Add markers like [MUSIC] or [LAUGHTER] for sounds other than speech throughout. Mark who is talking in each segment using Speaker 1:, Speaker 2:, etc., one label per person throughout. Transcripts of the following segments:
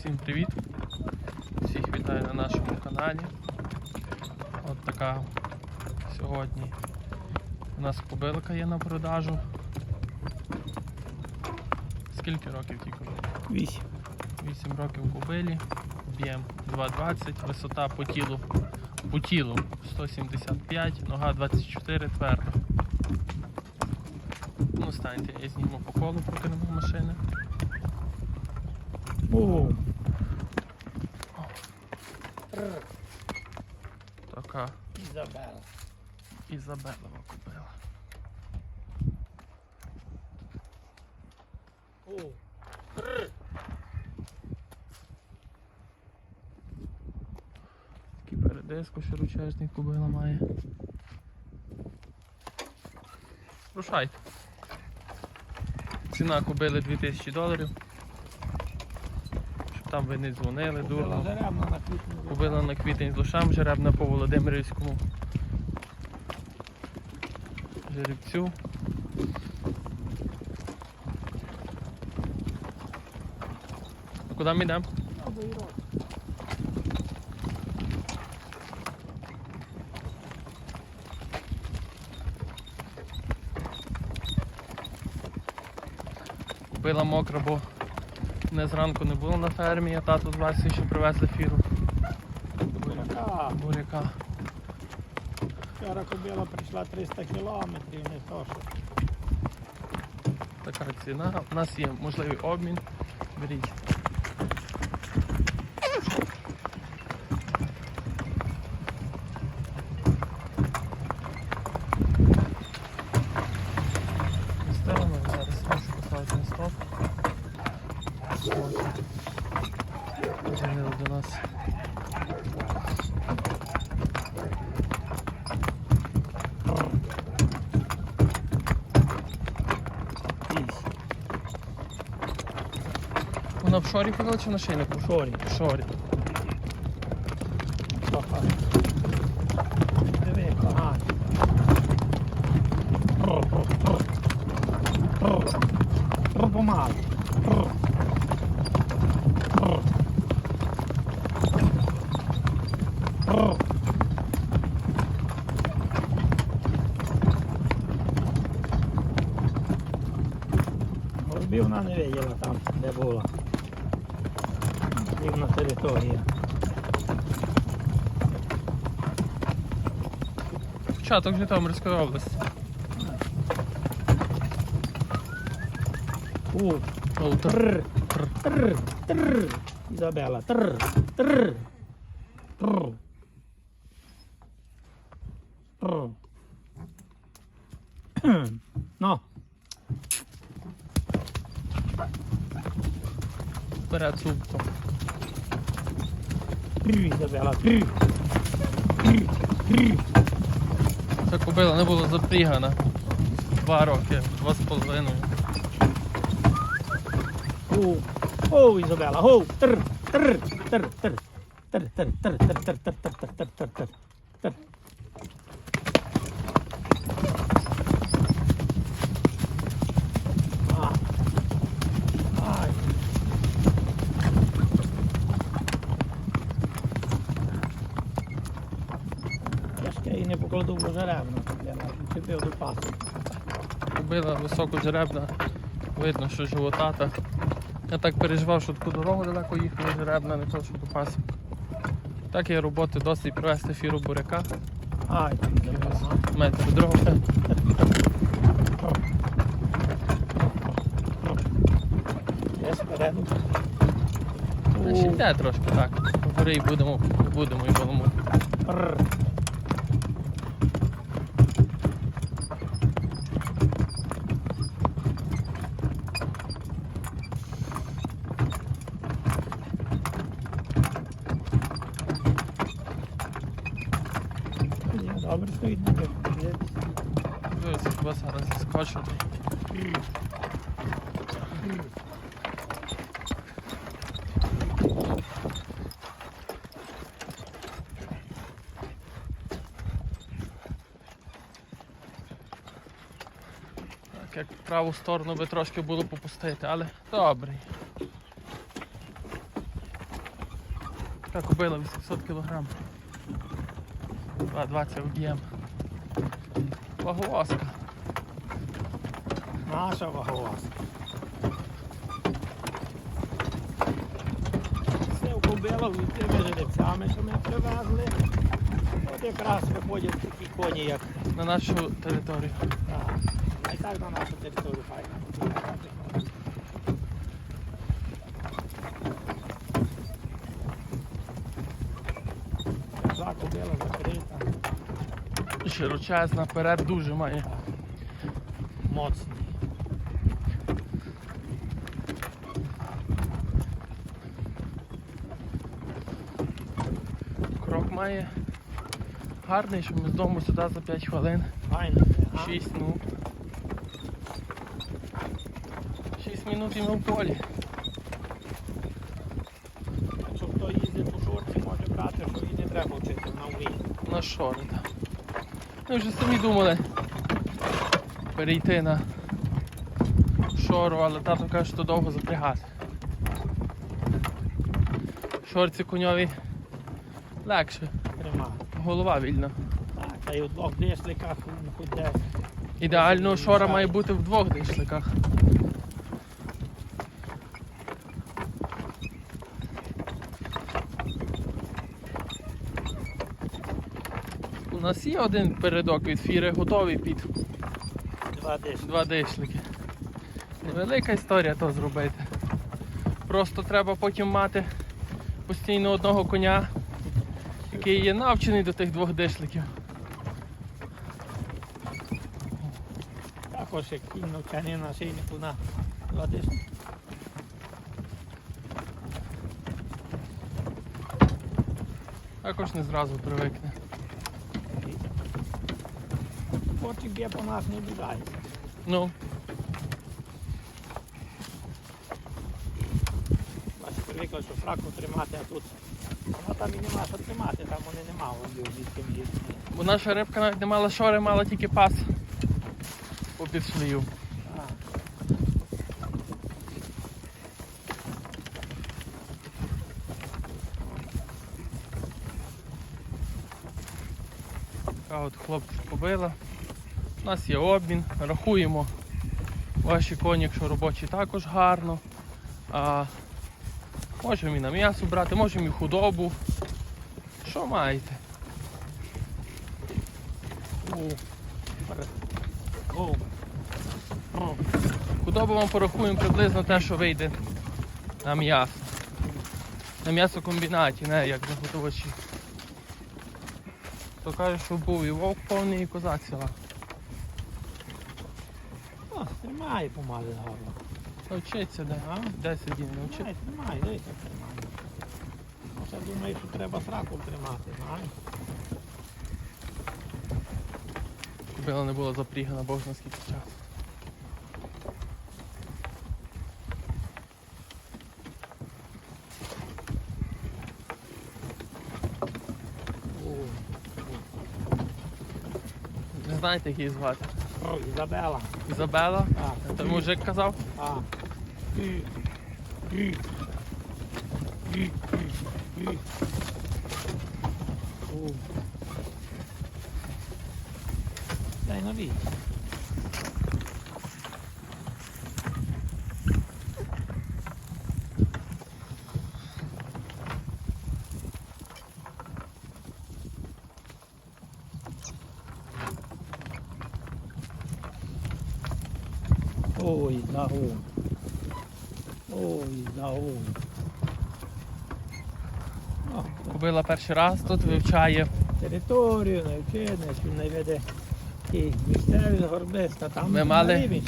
Speaker 1: Всім привіт! Всіх вітаю на нашому каналі. От така сьогодні у нас кобилка є на продажу. Скільки років тільки?
Speaker 2: Вісім.
Speaker 1: 8 років кобилі, об'єм 2,20, висота по тілу, по тілу 175, нога 24 твердо. Ну, станьте, я зніму по колу, поки нема машини.
Speaker 2: О,
Speaker 1: Така
Speaker 2: Ізабела.
Speaker 1: Ізабелова купила.
Speaker 2: О,
Speaker 1: Такий передиску, що ручежний кубила має. Рушайте. Ціна кубили 2000 доларів. Там ви не дзвонили дурно.
Speaker 2: жеребна на
Speaker 1: квітень з лошам, жеребна по Володимирівському. Жеребцю. А куди ми йдемо? Купила мокра, бо не зранку не було на фермі, я тату з Васі ще привезли фіру.
Speaker 2: Буряка.
Speaker 1: Буряка.
Speaker 2: Вчора кобила прийшла 300 кілометрів, не то що.
Speaker 1: Така ціна. У нас є можливий обмін. Беріть. Ставимо зараз можу поставити на стоп. Дзвонили до нас.
Speaker 2: Вісім.
Speaker 1: Вона в шорі ходила чи на шийнику? В шорі.
Speaker 2: Ага. Диви, ага. Не виділа там, де була рівна територія.
Speaker 1: Початок Житомирської області. О, тр,
Speaker 2: тр, тр, тр. Ізабела, тр, тр, тр. [CLEARS THROAT] Ну.
Speaker 1: Вперед
Speaker 2: сумку. Ізабела,
Speaker 1: Це кобила не була запрігана. Два роки, два з половиною.
Speaker 2: О, о, Ізабела, о, тр, тр, тр, тр, тр, тр, тр, тр, тр, тр, тр, тр, тр, тр, тр, Трр. А. Ай. Я ж її не покладу в жеребну, я до пасу.
Speaker 1: Кобила високожеребна. Видно, що животата. Я так переживав, що таку дорогу далеко їхала жеребна, не то, що до пасів. Так є роботи досить привезти фіру буряка.
Speaker 2: Ай.
Speaker 1: Метр.
Speaker 2: Я спереду.
Speaker 1: Ще йде трошки так. Погори і будемо, будемо і будемо. Скочу. Так, як в праву сторону би трошки було попустити, але добрий. Така кобила 800 кг. 2,20 об'єм. Ваговозка.
Speaker 2: Наша ваговозка. Це в кобилах з тими жеребцями, що ми привезли. От якраз виходять такі коні, як
Speaker 1: На нашу територію.
Speaker 2: Так. А й так на нашу територію файно. Закубила, закрита,
Speaker 1: Широчезна, вперед дуже має.
Speaker 2: моцний.
Speaker 1: Крок має гарний, що ми з дому сюди за 5 хвилин.
Speaker 2: Файно.
Speaker 1: 6, ну. 6 минут і ми в полі.
Speaker 2: Якщо хто їздить у шорті, може брати, що і не треба вчити на вмінь.
Speaker 1: На шори. так. Ми вже самі думали перейти на шору, але тато каже, що довго запрягати. Шорці коньові легше,
Speaker 2: Трима.
Speaker 1: Голова вільна.
Speaker 2: Так, та й у двох дишликах ну, хоч де.
Speaker 1: Ідеально шора має бути в двох дишликах. У нас є один передок від фіри, готовий під
Speaker 2: Два дишлики.
Speaker 1: два дишлики. Невелика історія то зробити. Просто треба потім мати постійно одного коня, який є навчений до тих двох дишликів.
Speaker 2: Також як кінь навчання на шийнику на два дишлики.
Speaker 1: Також не зразу привикне.
Speaker 2: Хлопчик б'є по нас не бігає.
Speaker 1: Ну,
Speaker 2: Бачите, привикли, що фраку тримати, а тут воно там і нема що тримати, там вони нема води звідки їсти.
Speaker 1: бо наша рибка навіть не мала шори, мала тільки пас попід шлею. Така от хлопці побила. У нас є обмін, рахуємо ваші коні, якщо робочі також гарно. А, можемо і на м'ясо брати, можемо і худобу. Що маєте? Худобу вам порахуємо приблизно те, що вийде на м'ясо. На м'ясокомбінаті, не як на готовачі. То каже, що був і вовк повний, і козак села.
Speaker 2: О, тримає помали гарно.
Speaker 1: Навчиться де, а? 10 днів навчиться.
Speaker 2: Тримає, тримає, дивіться, тримає. Може думаю, що треба сраку тримати, знаєш?
Speaker 1: Кобила не була запрігана, бог зна скільки часу. Не знаєте, як її звати?
Speaker 2: О, Ізабела.
Speaker 1: Ізабела?
Speaker 2: Так.
Speaker 1: Той мужик казав?
Speaker 2: А. І. І. І. І. О. Дай нові. Ой, загон. Ой,
Speaker 1: Кобила перший раз тут вивчає.
Speaker 2: територію, навчене, він не веде ті місцеві горбиста, там
Speaker 1: Ми мали-.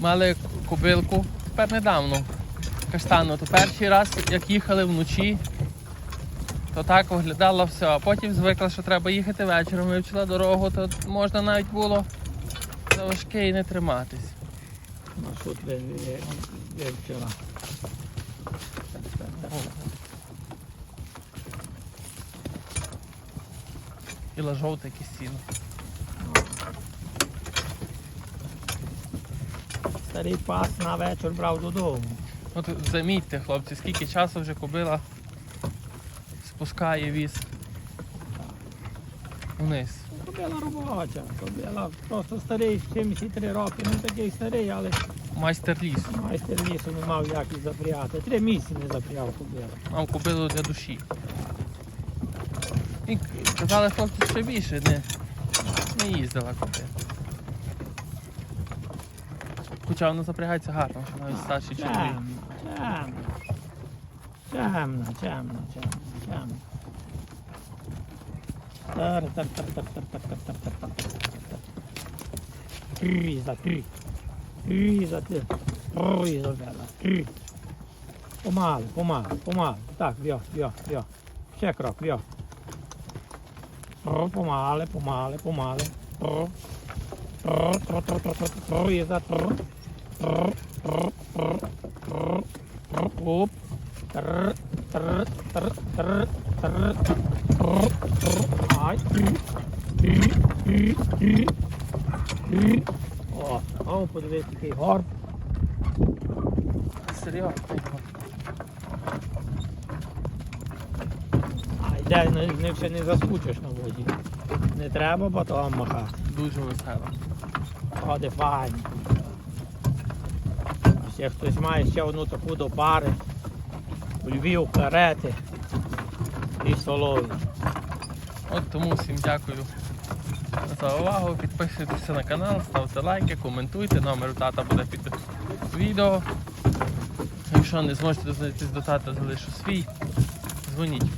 Speaker 1: Мали кобилку тепер недавно. Каштану. То перший раз, як їхали вночі, то так виглядало все. А потім звикла, що треба їхати вечором, вивчила дорогу, то можна навіть було за важке і не триматись.
Speaker 2: Маршрут ви- вивчила.
Speaker 1: Іла жовте якесь.
Speaker 2: Старий пас на вечір брав додому.
Speaker 1: От замітьте, хлопці, скільки часу вже кобила спускає віз вниз.
Speaker 2: Кобила робоча, кобила просто старий, 73 роки, не такий старий, але
Speaker 1: Майстер лісу.
Speaker 2: майстер лісу не мав як і запрягати. Три місяці не запрягав кобила.
Speaker 1: Мав купили для душі. І казали хлопці ще більше, не, не їздила купити. Хоча вона запрягається гарно, що навіть старший чоловік.
Speaker 2: Чемно, чемно, чемно, чемно, чемно, тар, тар, тар, тар, тар, тар, тар, тар, тар, тар. Три за три. Різати. Різати. Помалу, помалу, помалу. Так, в'я, в'я, в'я. Ще крок, в'я. Помале, помале, помале. Різати. Оп. Ай. О, подивись, який горб.
Speaker 1: Серйозно.
Speaker 2: Ай, де не, не, ще не заскучиш на воді. Не треба батогом махати.
Speaker 1: Дуже весело.
Speaker 2: Ходи файно. Ще хтось має ще одну таку до пари. Львів, карети і солові.
Speaker 1: От тому всім дякую за увагу. Підписуйтеся на канал, ставте лайки, коментуйте. Номер тата буде під відео. Якщо не зможете знайти до тата, залишу свій. Дзвоніть.